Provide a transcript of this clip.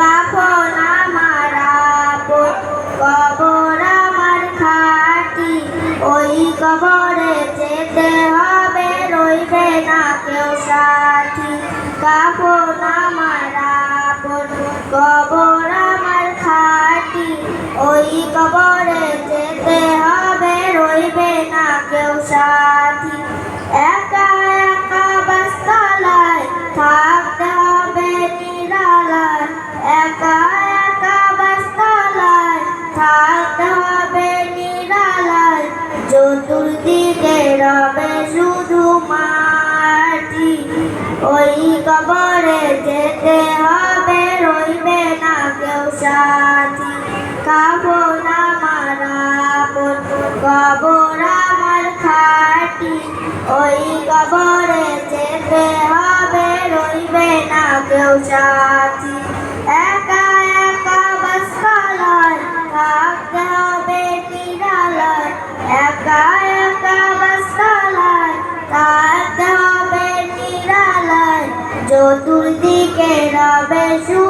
কাফন আমার আপন কবর খাটি। ওই কবরে যেতে হবে, রইবে না কেউ সাথী। খাটি ওই যেতে হবে রইবে না চতুর্দিকে রবে শুধু মাটি, ওই কবরে যেতে হবে, রইবে না কেউ সাথী। খাব না মারা কবর আমার খাটি, ওই কবরে যেতে হবে, রইবে না কেউ সাথী। চতুর্দিকে রবে শুধু